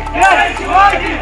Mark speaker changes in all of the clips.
Speaker 1: शिवाजी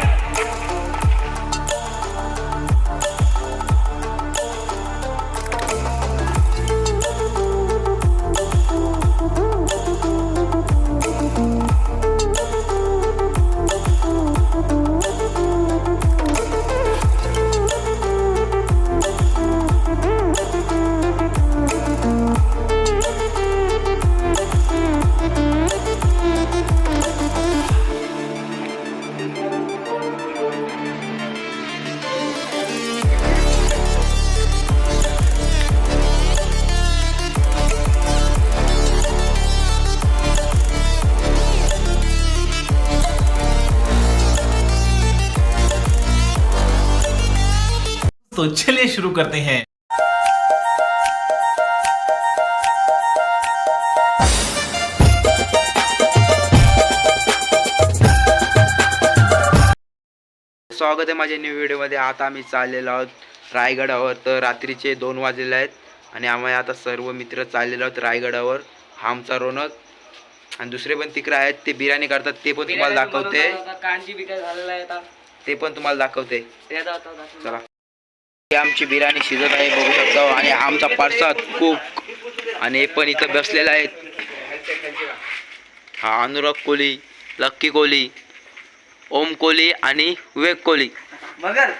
Speaker 1: तो चलिए शुरू करते हैं।
Speaker 2: स्वागत आहे माझ्या न्यू व्हिडिओमध्ये आता आम्ही चाललेलो आहोत रायगडावर. तर रात्रीचे दोन वाजलेले आहेत आणि आम्ही आता सर्व मित्र चाललेलो आहोत रायगडावर. हा आमचा रोनक. आणि दुसरे पण तिकडे आहेत. ते बिर्याणी करतात. ते पण तुम्हाला दाखवते.
Speaker 3: कांची बिकाय झालेला आहे आता.
Speaker 2: ते पण तुम्हाला दाखवते. चला. आमची बिर्याणी शिजत आहे बघू शकता. आणि आमचा प्रसाद कुक आणि हे पण इथं बसलेले आहेत हा अनुराग कोहली लक्की कोहली ओम कोहली आणि विवेक कोहली
Speaker 3: मगर.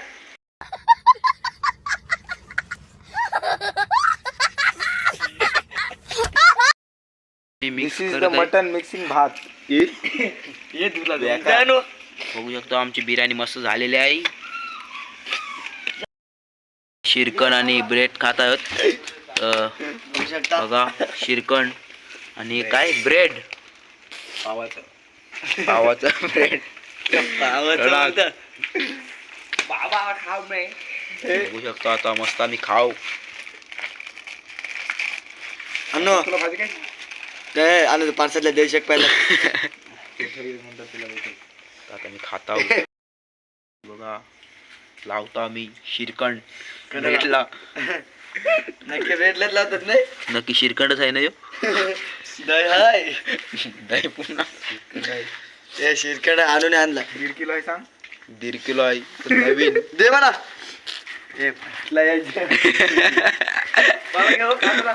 Speaker 2: मिक्स.
Speaker 4: मटन मिक्सिंग भात.
Speaker 2: बघू शकतो आमची बिर्याणी मस्त झालेली आहे. शिरकण आणि ब्रेड खात आहोत बघा शिरकण आणि काय? ब्रेड. पावाचं. ब्रेड.
Speaker 3: बाबा खाव नाही
Speaker 2: बघू शकतो आता मस्त आम्ही खाऊ.
Speaker 4: अन्न काय? आणलं पार्सलला देऊ शक पहिला.
Speaker 2: आता मी खाता लावतो आम्ही शिरकण ब्रेडला
Speaker 4: नक्की रेटलाच लावतात नाही?
Speaker 2: नक्की शिरकणच आहे ना यो?
Speaker 4: दही हाय.
Speaker 2: दही पुन्हा.
Speaker 4: ते शिरकड आणून आणला.
Speaker 2: दीड किलो आहे सांग. दीड किलो आहे. नवीन.
Speaker 4: दे म्हणा. ए फाटला यायचं.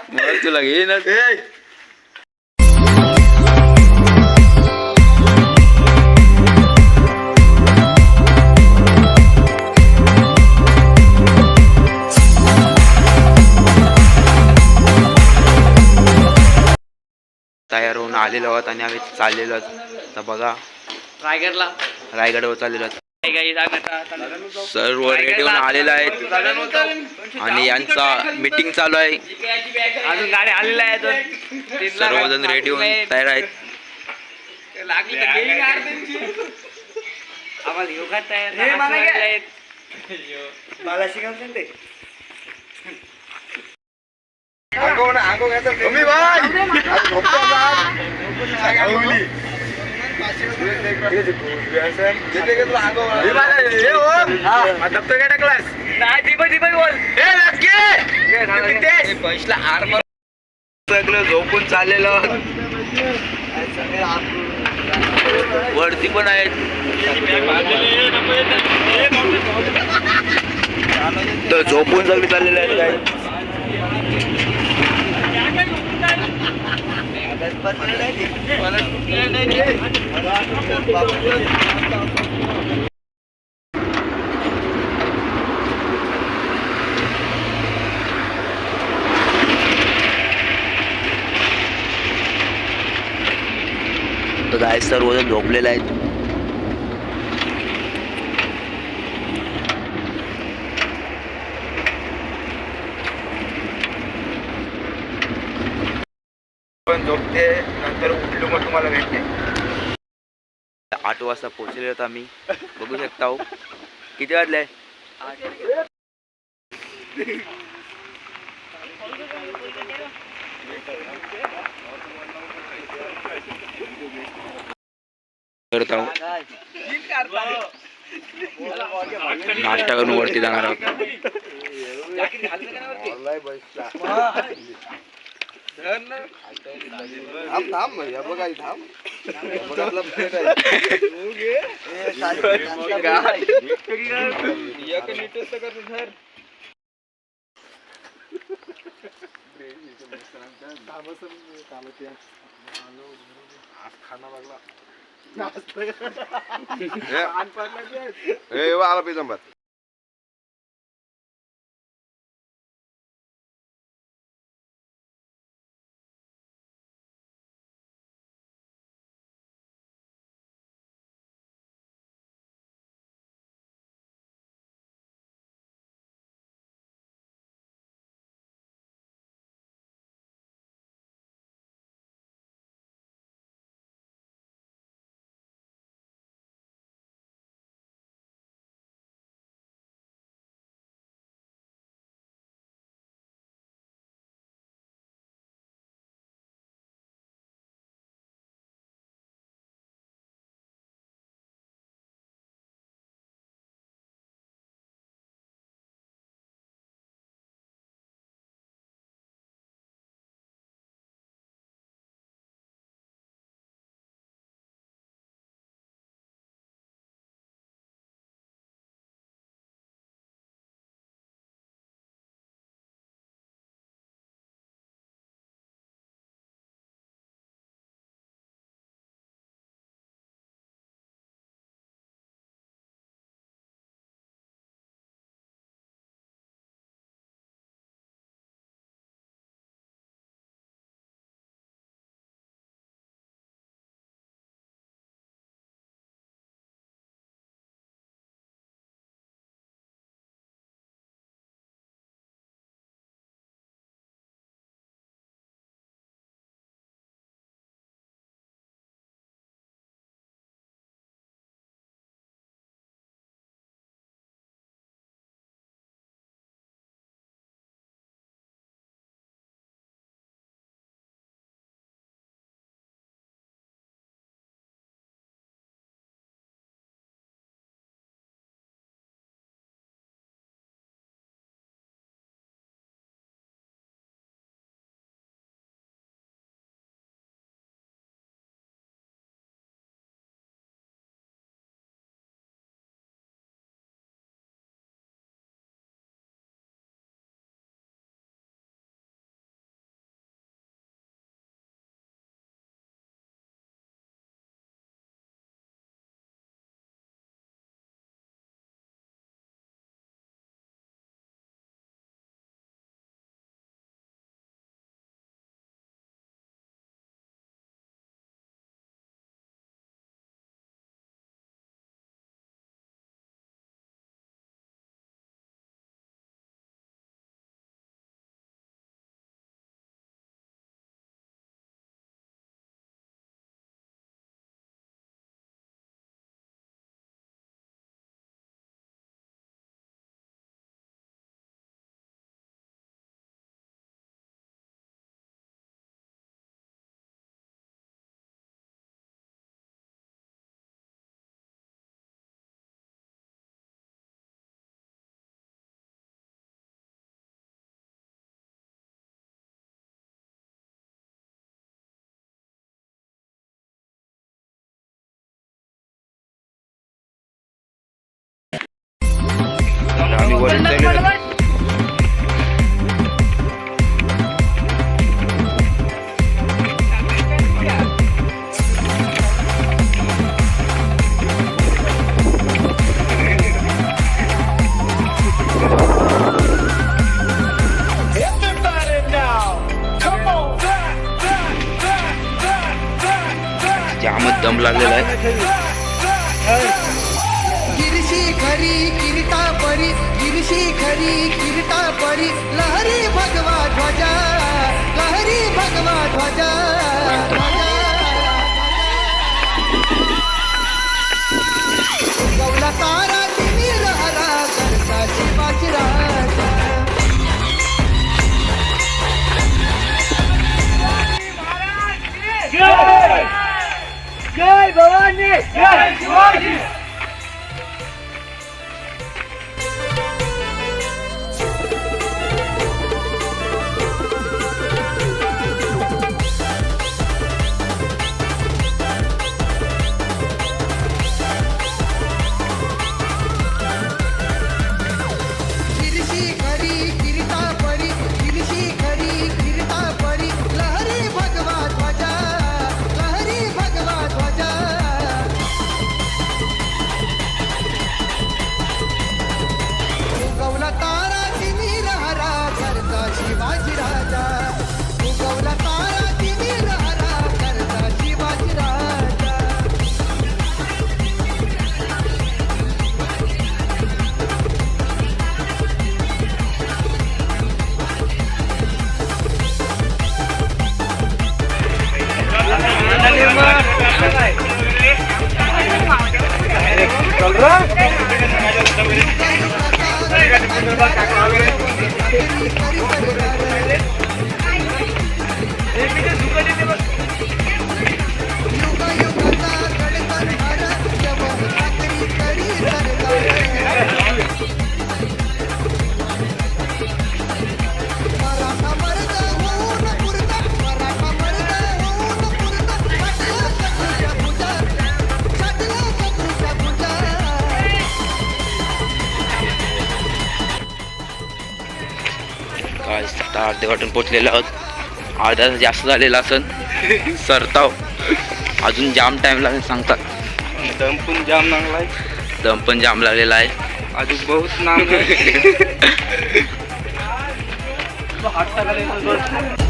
Speaker 2: मला तुला घे ना आलेलो आहोत आणि आम्ही चाललेलो आहोत. तर बघा
Speaker 3: रायगडला.
Speaker 2: रायगडवर चाललेलो आहोत. सर्व रेडी होऊन आलेले आहेत. आणि यांचा मीटिंग चालू आहे.
Speaker 3: अजून गाडी आलेल्या आहेत
Speaker 2: सर्वजण रेडी होऊन तयार आहेत.
Speaker 3: आम्हाला योगा तयार.
Speaker 4: मला शिकवते
Speaker 2: सगळं झोपून चाललेलं. वरती पण आहेत. तर झोपून सगळे चाललेले आहेत काय तर गाय सर्वजण झोपलेले आहेत
Speaker 4: पण झोपते नंतर उठलो मग तुम्हाला भेटते
Speaker 2: आठ वाजता पोहोचले आहोत आम्ही. बघू शकता हो. किती वाजले? नाश्ता करून वरती जाणार आहोत.
Speaker 5: थांब थांब या बघा थांब. बघातला प्लेट आहे. खाना लागला आला
Speaker 2: वाटून पोचलेलो आहोत. अर्धा तास जास्त झालेला असन. सरताव अजून जाम टाइम लागेल सांगतात
Speaker 5: दम पण जाम लागलाय
Speaker 2: दम पण जाम लागलेला आहे.
Speaker 5: अजून बहुत नाम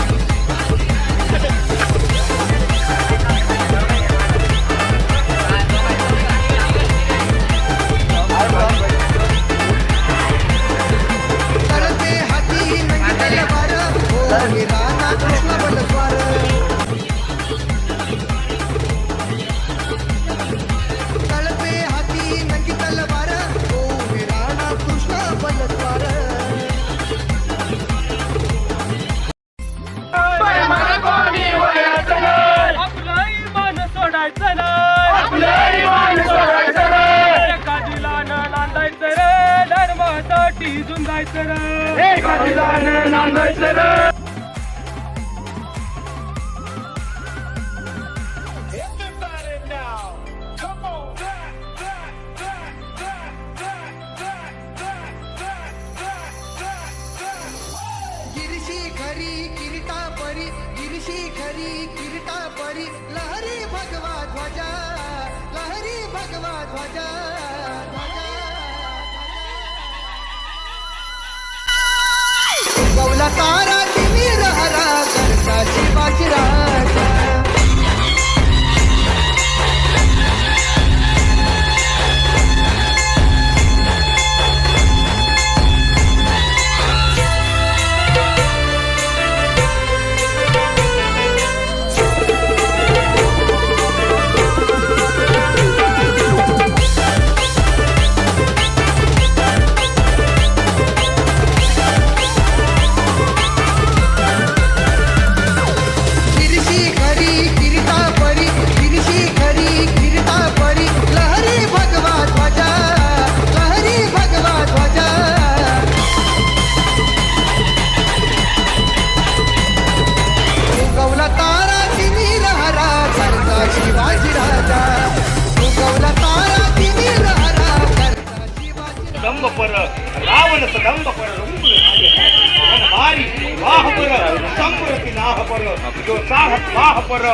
Speaker 6: पर
Speaker 7: जो साह वाह पर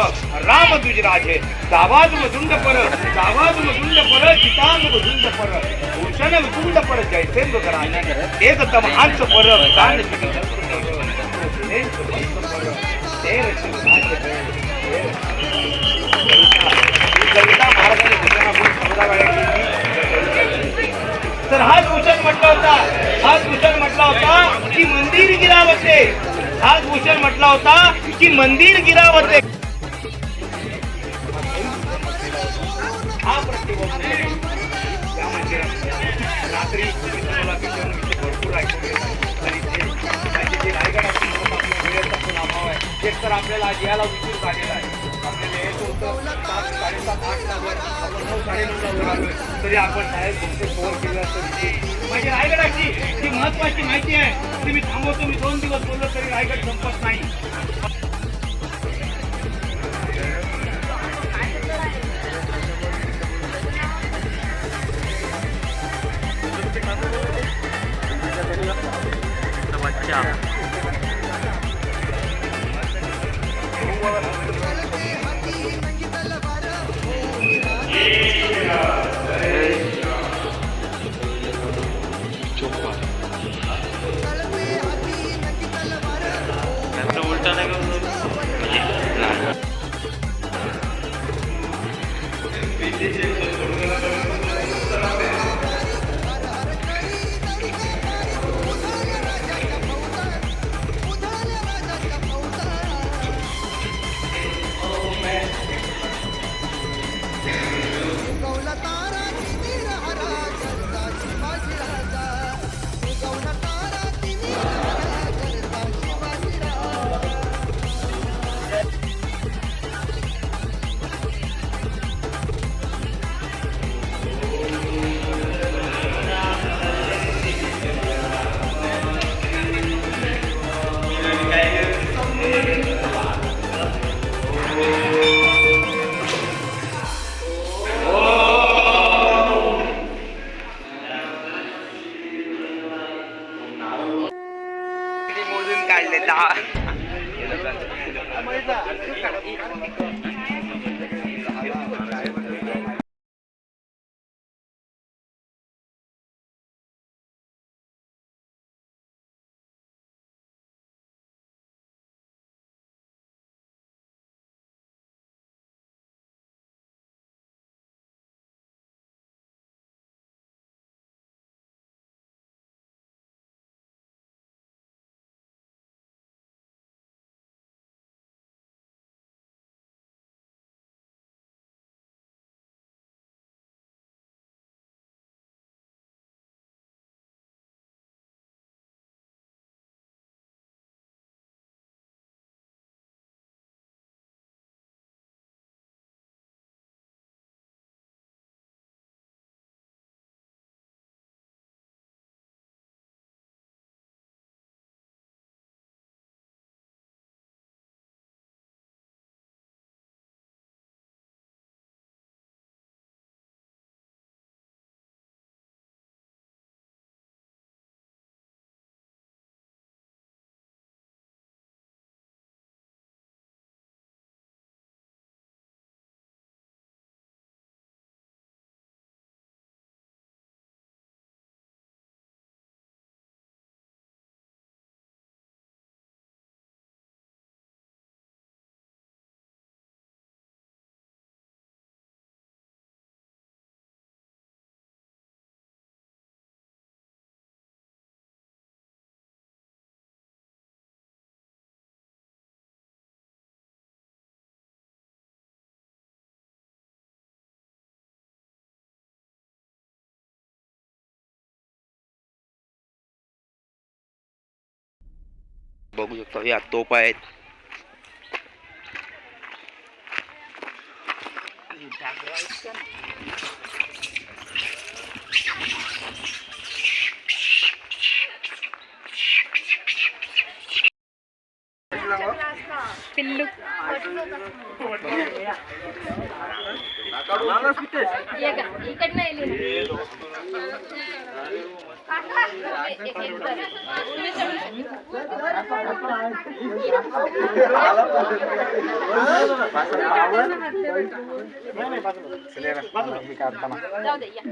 Speaker 7: राम दुज राजे दावाद दुंड पर दावाद दुंड पर जितांग दुंड पर भूषण दुंड पर जयसेंद्र कराने एक तम हंस पर दान कविता महाराजांनी तर हाच भूषण म्हटला होता हाच भूषण म्हटला होता की मंदिर गिरावते हाच भूषण म्हटला होता की मंदिर गिरावते. हा भरपूर आहे आपल्याला आज यायला उशीर झालेला आहे तरी आपण साहेब केला रायगडाची ही महत्वाची माहिती आहे तुम्ही थांबवतो मी दोन दिवस बोललो तरी रायगड संपत नाही
Speaker 4: Yeah. बघू शकतो या तोप आहेत
Speaker 8: पिल्लू ये का इकडनं येईल जाऊ दे या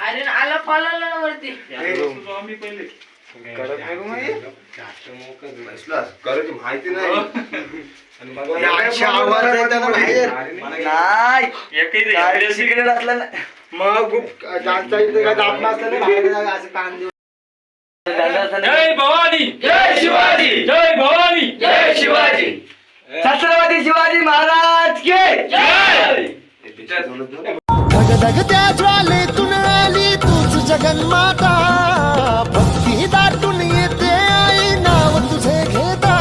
Speaker 4: अरे आला पाला वरती.
Speaker 9: करायची माहिती नाही.
Speaker 4: नाही. सिगरेट असला ना.
Speaker 9: मग जास्त इथे काय दाब नसलं ना बाहेर जागा असं कान देऊन.
Speaker 10: जय भवानी जय शिवाजी जय भवानी. जय शिवाजी.
Speaker 4: छत्रपती शिवाजी महाराज के.
Speaker 6: धगधगत्या ज्वालेतून आली तूच जगन्माता. भक्ती दाटून येते आई नाव तुझे घेता.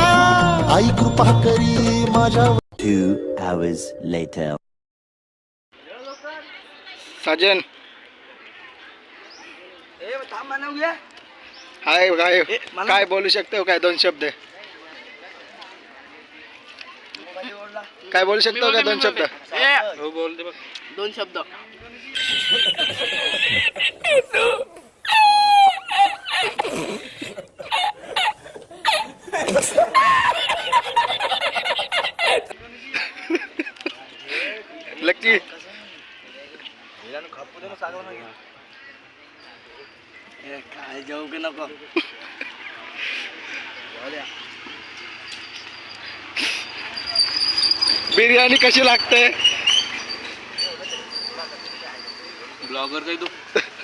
Speaker 6: आई कृपा करी माझ्या
Speaker 1: Two hours later.
Speaker 9: साजन हाय काय काय बोलू शकतो काय दोन शब्द? काय बोलू शकतो का दोन शब्द?
Speaker 4: दोन शब्द
Speaker 9: लक्की
Speaker 4: काय जाऊ की नको
Speaker 9: बिर्याणी कशी लागते?
Speaker 10: ब्लॉगर तू.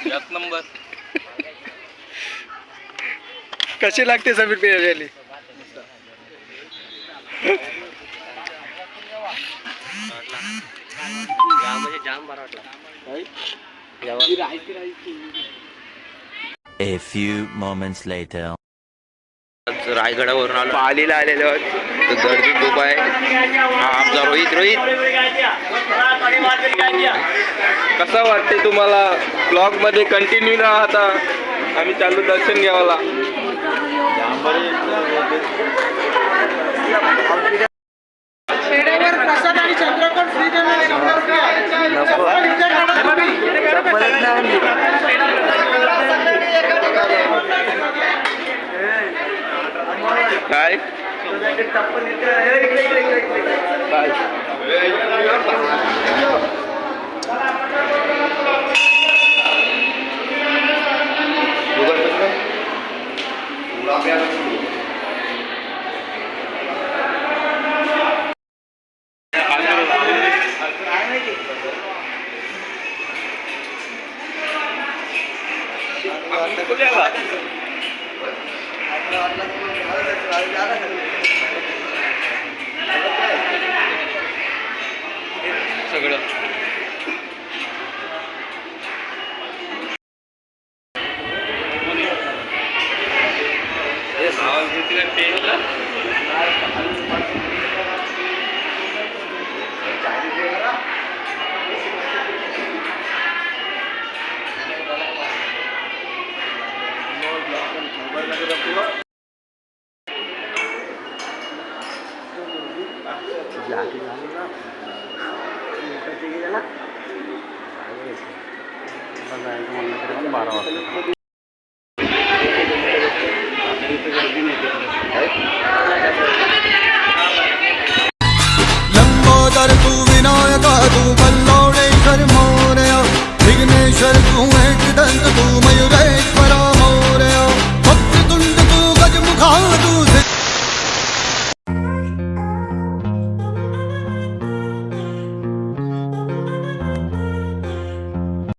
Speaker 10: एक नंबर
Speaker 9: कशी लागते समीर बिर्याणी
Speaker 4: जाम बरा वाटला
Speaker 1: A few moments later.
Speaker 2: रायगडावरून आलो. पालीला आलेलो गर्दी खूप आहे हा आमचा रोहित रोहित.
Speaker 4: कसा वाटते तुम्हाला ब्लॉगमध्ये कंटिन्यू राहता आम्ही चालू दर्शन घ्यावाला
Speaker 2: काय?
Speaker 4: सगळं
Speaker 6: Federativa